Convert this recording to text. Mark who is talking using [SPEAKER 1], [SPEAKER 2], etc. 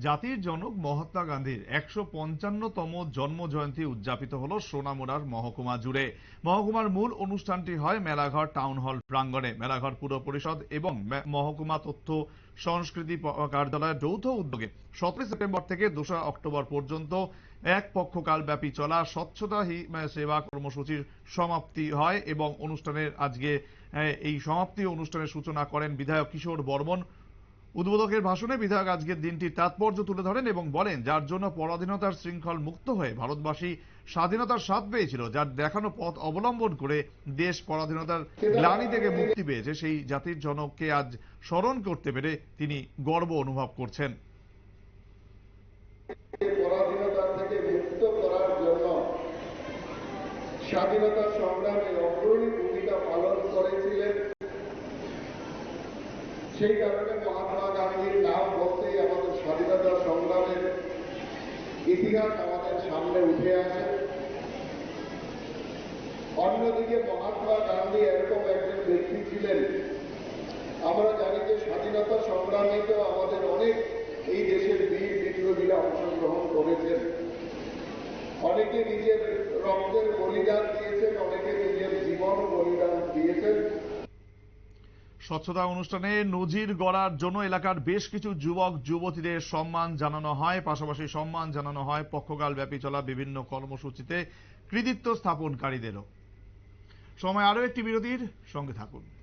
[SPEAKER 1] জাতির জনক মহাত্মা গান্ধীর একশো পঞ্চান্নতম জন্ম জয়ন্তী উদযাপিত হল সোনামুড়ার মহকুমা জুড়ে। মহকুমার মূল অনুষ্ঠানটি হয় মেলাঘর টাউন হল প্রাঙ্গণে। মেলাঘর পুর পরিষদ এবং মহকুমা তথ্য সংস্কৃতি কার্যালয়ের যৌথ উদ্যোগে সতেরোই সেপ্টেম্বর থেকে দোসরা অক্টোবর পর্যন্ত এক পক্ষকাল ব্যাপী চলা স্বচ্ছতা সেবা কর্মসূচির সমাপ্তি হয় এবং অনুষ্ঠানের আজকে এই সমাপ্তি অনুষ্ঠানের সূচনা করেন বিধায়ক কিশোর বর্মন। উদ্বোধকের ভাষণে বিধায়ক আজকের দিনটির তাৎপর্য তুলে ধরেন এবং বলেন, যার জন্য পরাধীনতার শৃঙ্খল মুক্ত হয়ে ভারতবাসী স্বাধীনতার স্বাদ পেয়েছিল, যার দেখানো পথ অবলম্বন করে দেশ পরাধীনতার গ্লানি থেকে মুক্তি পেয়েছে, সেই জাতির জনককে আজ স্মরণ করতে পেরে তিনি গর্ব অনুভব করছেন।
[SPEAKER 2] স্বাধীনতা সংগ্রামে অগ্রণী ভূমিকা পালন সেই কারণে মহাত্মা গান্ধীর নাম বলতেই আমাদের স্বাধীনতা সংগ্রামের ইতিহাস আমাদের সামনে উঠে আসে। অন্যদিকে মহাত্মা গান্ধী এরকম একজন ব্যক্তি ছিলেন। আমরা জানি যে স্বাধীনতা সংগ্রামে তো আমাদের অনেক এই দেশের বীর বিপ্লবীরা অংশগ্রহণ করেছেন। অনেকে নিজের রক্তের বলিদান দিয়েছেন, অনেকে নিজের জীবন বলিদান দিয়েছেন
[SPEAKER 1] স্বচ্ছতা অনুষ্ঠানে নজির গড়ার জন্য এলাকার বেশ কিছু যুবক, যুবতীদের সম্মান জানানো হয়। পাশাপাশি সম্মান জানানো হয় পক্ষকাল ব্যাপী চলা বিভিন্ন কর্মসূচিতে কৃতিত্ব স্থাপনকারীদেরও। সময় আরও একটি বিরতির সঙ্গে থাকুন।